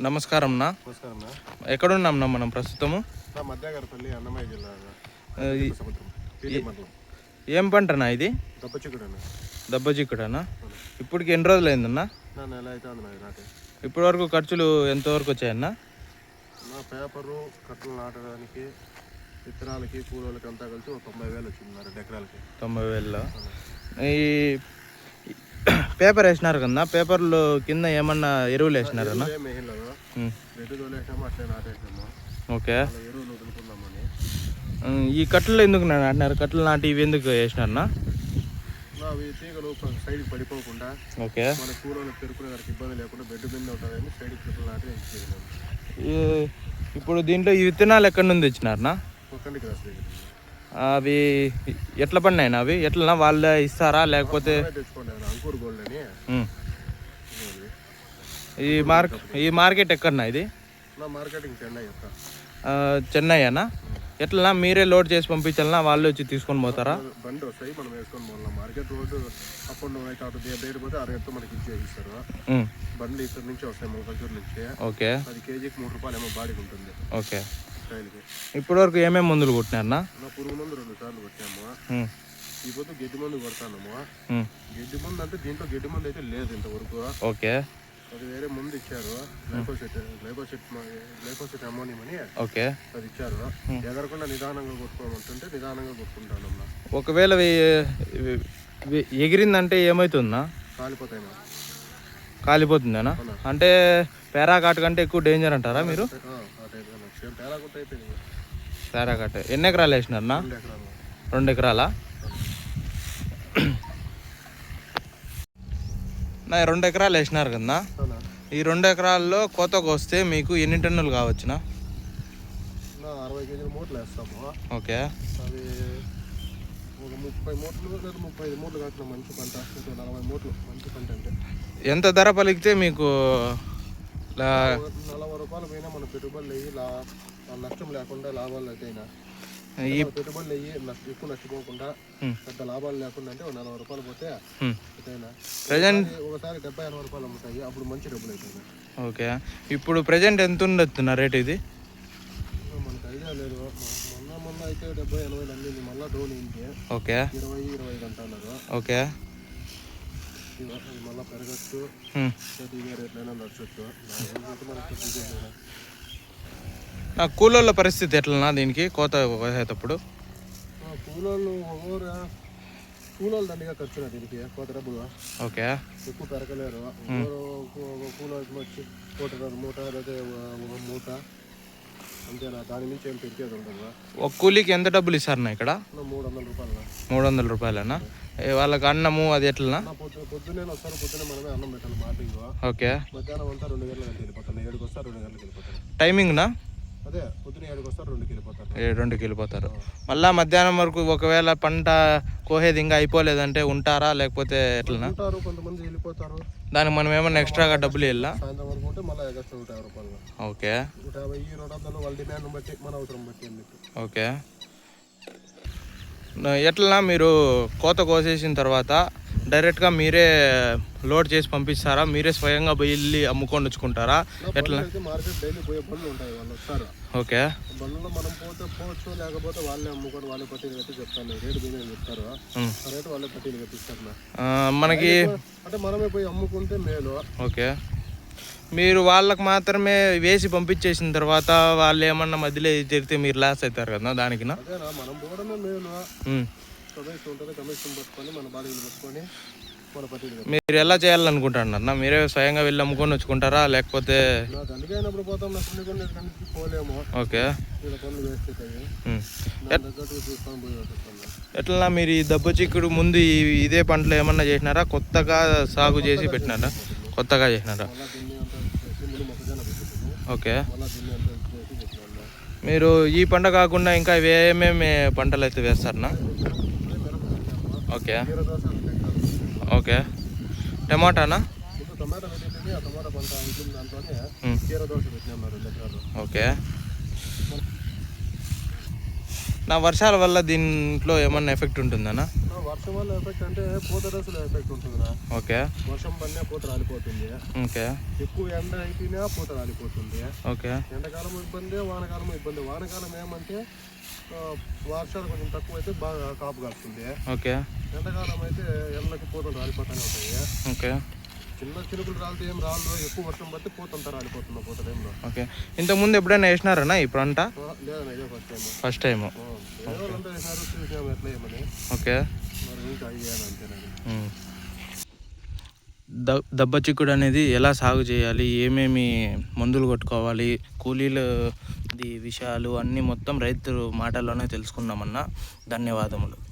నమస్కారం నా. నమస్కారం. ఎక్కడున్నాం నా మనం ప్రస్తుతము? మధ్యాగరపల్లి అన్నమయ్య జిల్లా నా. ఏం పంటనా ఇది? దబ్బచిక్కుడనా దెబ్బ చిక్కుడనా? ఇప్పటికి ఎన్ని రోజులు అయిందన్నా? ఇప్పటి వరకు ఖర్చులు ఎంతవరకు వచ్చాయన్నా? పేపరు కట్టలు నాటడానికి విత్తనాలకి కూలోళ్ళకి అంతా కలిసి ఒక తొంభై వేలు వచ్చింది రెండు ఎకరాలకి. తొంభై వేలలో. ఈ పేపర్ వేసినారు కదా పేపర్లు కింద ఏమన్నా ఎరువులు అట్లే నాటేసాము ఓకే. ఈ కట్టలు ఎందుకు నాటినారు? కట్టలు నాటి ఇవి ఎందుకు వేసినారన్నా? అవి తీగలు పడిపోకుండా ఓకే. మన కూలోళ్ళకి పెరుకునే దానికి ఇబ్బంది లేకుండా బెడ్ ఉంటుందని నాటి ఇప్పుడు దీంట్లో ఈ విత్తనాలు ఎక్కడి నుండి తెచ్చినారనా అవి ఎట్లా పడినాయినా అవి? ఎట్లనా వాళ్ళే ఇస్తారా? లేకపోతే. ఈ మార్క్ ఈ మార్కెట్ ఎక్కడనా ఇది? చెన్నై యొక్క. ఆ, చెన్నై అనా ఎట్లనా మీరే లోడ్ చేసి పంపించాలనా? వాళ్ళు వచ్చి తీసుకొని పోతారా? బండి వస్తాయి మనం వేసుకొని పోవాలి. మార్కెట్ రోడ్డు అయితే అటు బయట పోతే మనకి ఇక్కడ నుంచి వస్తాయి మన కంచూరు నుంచి. ఓకే. అది కేజీకి మూడు రూపాయలు ఏమో బాడీకి ఉంటుంది. ఓకే. స్టైల్కి. ఇప్పటి వరకు ఏమేమి మందులు కొట్టినారనా నా పురుగు మందు రెండు సార్లు కొట్టాము? ఈ పొద్దు గడ్డి మందు కొడతాము గడ్డి మందు అంటే దీంట్లో గడ్డి మందు అయితే లేదు ఇంతవరకు. ఓకే. అది వేరే ముందు ఇచ్చారు. గ్లైకోసెట్ గ్లైకోసెట్ గ్లైకోసెట్ అమోనియం అని ఓకే. అది ఇచ్చారు. ఎగరకుండా నిదానంగా కొట్టుకోమంటుంటే నిదానంగా కొట్టుకుంటానమ్మా. ఒకవేళ ఎగిరిందంటే ఏమవుతుందా కాలిపోతాయి. కాలిపోతుందేనా? అంటే పేరాకాట్ కంటే ఎక్కువ డేంజర్ అంటారా మీరు? పేరాకాట్ ఎన్ని ఎకరాలు వేసినారనా రెండు ఎకరాలు. రెండు ఎకరాలా? నా రెండు ఎకరాలు వేసినారు కదా ఈ రెండు ఎకరాల్లో కోతకు వస్తే మీకు ఎన్ని టన్నులు కావచ్చునా? అరవై కేజీల మూటలు వేస్తాము. ఓకే. అవి ముప్పై మూటలు లేదా ముప్పై ఐదు మూటలు కాకుండా మంచి పంట నలభై మూటలు మంచి పంట అంటే. ఎంత ధర పలికితే మీకు నలభై రూపాయలు పోయినా మన పెట్టుబడులు అయ్యి నష్టం లేకుండా లాభాలు అయితే అయినా ఈ మన పెట్టుబడులు అయ్యి నష్ట ఎక్కువ నష్టపోకుండా. పెద్ద లాభాలు లేకుండా అంటే నలభై రూపాయలు పోతే ప్రజెంట్ ఒకసారి డెబ్బై ఎనభై రూపాయలు అమ్ముతాయి. అప్పుడు మంచి డబ్బులు అవుతుంది ఓకే. ఇప్పుడు ప్రజెంట్ ఎంత ఉండొచ్చునా రేట్ ఇది? అయితే డెబ్బై ఎనభై అమ్మింది మళ్ళీ డౌన్ అయింది ఓకే. ఇరవై ఇరవై ఐదు అంటున్నారు. ఓకే. ఇది మళ్ళీ పెరగచ్చు. వేరే ఎట్లయినా నడచచ్చు. ఇది. నా కూలోళ్ళ పరిస్థితి ఎట్లనా దీనికి? కోత కోసేటప్పుడు కూలోళ్ళు కూలోళ్ళు దండిగా ఖర్చున దీనికి కోత డబ్బులు. ఓకే. ఎక్కువ పెరగలేరు. కూలోళ్ళకి వచ్చి ఒకటిన్నర మూట లేదా మూట. అంతేనా? దాని నుంచి ఏం పెరిగేది ఉండదు ఒక కూలీకి ఎంత డబ్బులు ఇస్తారన్నా ఇక్కడ? నా మూడు వందల రూపాయలు మూడు వందల రూపాయలేనా వాళ్ళకి అన్నము అది ఎట్లనా? నా వస్తారు మనమే అన్నం పెట్టాలి మార్నింగ్. ఓకే. మధ్యాహ్నం అంతా రెండు గంటలకు వెళ్ళిపోతాను ఏడుకి వస్తారు రెండు గంటలకు టైమింగ్నా? అదే పొద్దున ఏడుకి వస్తారు రెండుకి వెళ్ళిపోతారు. ఏ రెండుకి వెళ్ళిపోతారు. మళ్ళా మధ్యాహ్నం వరకు ఒకవేళ పంట కోసేది ఇంకా అయిపోలేదంటే ఉంటారా? లేకపోతే ఎట్లనా? ఉంటారు కొంతమంది వెళ్ళిపోతారు. దానికి మనం ఏమన్నా ఎక్స్ట్రాగా డబ్బులు వెళ్ళా సాయంత్రం వరకు ఉంటే మళ్ళీ ఎగస్ట్రా నూట యాభై రూపాయలు ఓకే. నూట యాభై ఈ రెండు వందలు వాళ్ళ డిమాండ్ బట్టి మన అవసరం బట్టి ఓకే. ఎట్లనా మీరు కోత కోసేసిన తర్వాత డైరెక్ట్గా మీరే లోడ్ చేసి పంపిస్తారా? మీరే స్వయంగా పోయి వెళ్ళి అమ్ముకొని వచ్చుకుంటారా? ఎట్లా? అయితే మార్కెట్ డైలీ పోయే బండ్లు ఉంటాయి వాళ్ళు వస్తారు. ఓకే. బండ్లలో మనం పోతే పోవచ్చు లేకపోతే వాళ్ళే అమ్ముకొని వాళ్ళే పట్టీలు కట్టి చెప్తాను రేటు మీద చెప్తారు? రేటు వాళ్ళే పట్టీలు కట్టిస్తారు మనకి అంటే మనమే పోయి అమ్ముకుంటే మేలు. ఓకే. మీరు వాళ్ళకి మాత్రమే వేసి పంపించేసిన తర్వాత వాళ్ళు ఏమన్నా మధ్యలో జరిగితే మీరు లాస్ అవుతారు కదా దానికినా? అదేనా? మనం పోవడమే మేలు. ఉమ్. కమిషన్ ఉంటుంది కమిషన్ పట్టుకొని మన బాడీలు పట్టుకొని మన పట్టీలు కట్టి మీరు ఎలా చేయాలనుకుంటున్నారన్నా మీరే స్వయంగా వెళ్ళి అమ్ముకొని వచ్చుకుంటారా? లేకపోతే పోతాం పోలేము. ఓకే. ఎట్లా మీరు ఈ దెబ్బ చిక్కుడు ముందు ఇదే పంటలు ఏమన్నా చేసినారా? కొత్తగా సాగు చేసి పెట్టినారా? కొత్తగా చేసినారా? ఓకే. మీరు ఈ పంట కాకుండా ఇంకా ఏమేమి పంటలు అయితే వేస్తారనా ఓకే. ఓకే. టమాటానా? పంట దాంట్లోనే ఓకే. నా వర్షాల వల్ల దీంట్లో ఏమన్నా ఎఫెక్ట్ ఉంటుందనా? వర్షం వల్ల ఎఫెక్ట్ అంటే పూత దశలో ఎఫెక్ట్ ఉంటుందా ఓకే. వర్షం పడినా పూత రాలిపోతుంది. ఓకే. ఎక్కువ ఎండ అయిపోయినా పూత రాలిపోతుంది. ఓకే. ఎండాకాలం ఇబ్బంది వానకాలం ఇబ్బంది. వానకాలం ఏమంటే వర్షాలు కొంచెం తక్కువ అయితే బాగా కాపు కాస్తుంది ఓకే. ఎండాకాలం అయితే ఎండలకి పూతలు రాలిపోతూనే ఉంటాయి. ఓకే. చిన్న చినుకులు రాలితే ఏం రాళ్ళు ఎక్కువ వర్షం పడితే పూతంతా రాలిపోతుంది పూత టైంలో. ఓకే. ఇంతకుముందు ఎప్పుడైనా వేసినారన్నా ఈ పంట? లేదన్న ఇదే ఫస్ట్ టైం ఫస్ట్ వాళ్ళంతా వేసినారు చూసాము ఎట్లా ఏమని. ఓకే. మరి ఇంకా అయ్యాను అంతేనండి. ద దెబ్బ చిక్కుడు అనేది ఎలా సాగు చేయాలి? ఏమేమి మందులు కొట్టుకోవాలి? కూలీలు ది విషయాలు అన్నీ మొత్తం రైతు మాటల్లోనే తెలుసుకున్నామన్నా ధన్యవాదములు.